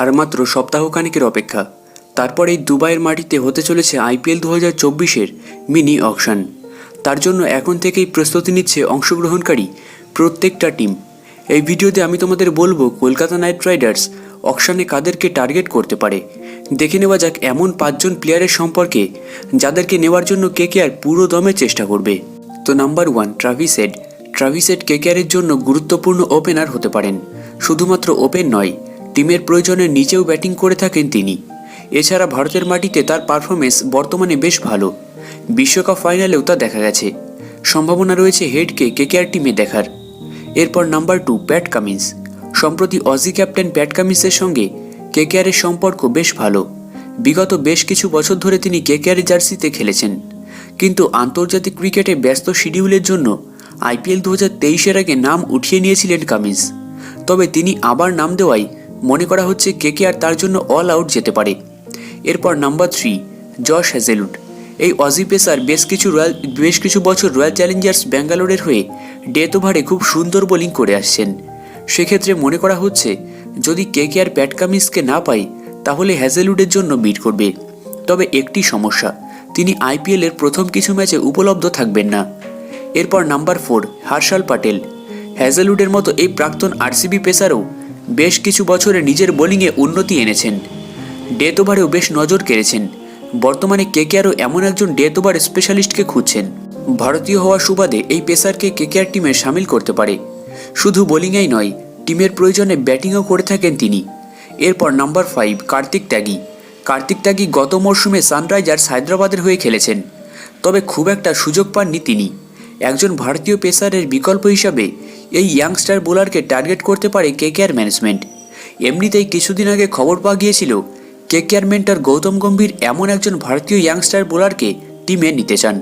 আর মাত্র সপ্তাহখানেকের অপেক্ষা। তারপর এই দুবাইয়ের মাটিতে হতে চলেছে আইপিএল দু হাজার চব্বিশের মিনি অকশন। তার জন্য এখন থেকেই প্রস্তুতি নিচ্ছে অংশগ্রহণকারী প্রত্যেকটা টিম। এই ভিডিওতে আমি তোমাদের বলব কলকাতা নাইট রাইডার্স অকশনে কাদেরকে টার্গেট করতে পারে। দেখে নেওয়া যাক এমন পাঁচজন প্লেয়ারের সম্পর্কে, যাদেরকে নেওয়ার জন্য কে কেকেআর পুরো দমে চেষ্টা করবে। তো number one, Travis Head. Travis Head কেকেআরের জন্য গুরুত্বপূর্ণ ওপেনার হতে পারেন। শুধুমাত্র ওপেন নয় টিমের প্রয়োজনের নিচেও ব্যাটিং করে থাকেন তিনি। এছাড়া ভারতের মাটিতে তার পারফরমেন্স বর্তমানে বেশ ভালো। বিশ্বকাপ ফাইনালেও তা দেখা গেছে। সম্ভাবনা রয়েছে হেডকে কেকেআর টিমে দেখার। এরপর নাম্বার টু, প্যাট কামিন্স। সম্প্রতি অজি ক্যাপ্টেন প্যাট কামিন্সের সঙ্গে কেকেআরের সম্পর্ক বেশ ভালো। বিগত বেশ কিছু বছর ধরে তিনি কেকেআর জার্সিতে খেলেছেন। কিন্তু আন্তর্জাতিক ক্রিকেটে ব্যস্ত শিডিউলের জন্য আইপিএল দু হাজার তেইশের আগে নাম উঠিয়ে নিয়েছিলেন কামিন্স। তবে তিনি আবার নাম দেওয়ায় মনে করা হচ্ছে কে কে কেকেআর তার জন্য অল আউট যেতে পারে। এরপর নাম্বার থ্রি জশ হ্যাজেলুড এই অজি পেসার বেশ কিছু রয়্যাল বেশ কিছু বছর রয়্যাল চ্যালেঞ্জার্স ব্যাঙ্গালোরের হয়ে ডেথ ওভারে খুব সুন্দর বোলিং করে আসছেন। সেক্ষেত্রে মনে করা হচ্ছে, যদি কেকেআর প্যাট কামিন্সকে না পাই তাহলে হ্যাজেলুডের জন্য বিট করবে। তবে একটি সমস্যা, তিনি আইপিএলের প্রথম কিছু ম্যাচে উপলব্ধ থাকবেন না। এরপর নাম্বার ফোর হার্ষাল প্যাটেল হ্যাজেলউডের মতো এই প্রাক্তন আরসিবি পেসারও বেশ কিছু বছরে নিজের বোলিংয়ে উন্নতি এনেছেন। ডেথ ওভারেও বেশ নজর কেড়েছেন। বর্তমানে কেকেআরও এমন একজন ডেথ ওভার স্পেশালিস্টকে খুঁজছেন। ভারতীয় হওয়া সুবাদে এই পেসারকে কেকেআর টিমে সামিল করতে পারে। শুধু বোলিংয়েই নয়, টিমের প্রয়োজনে ব্যাটিংও করে থাকেন তিনি। এরপর নাম্বার ফাইভ, কার্তিক ত্যাগী। কার্তিক ত্যাগী গত মরশুমে সানরাইজার্স হায়দ্রাবাদের হয়ে খেলেছেন। তবে খুব একটা সুযোগ পাননি তিনি। একজন ভারতীয় পেসারের বিকল্প হিসাবে এই ইয়াংস্টার বোলারকে টার্গেট করতে পারে কেকেআর ম্যানেজমেন্ট এমনিতেই কিছুদিন আগে খবর পাওয়া গিয়েছিল কেকেআর মেন্টার গৌতম গম্ভীর এমন একজন ভারতীয় ইয়াংস্টার বোলারকে টিমে নিতে চান।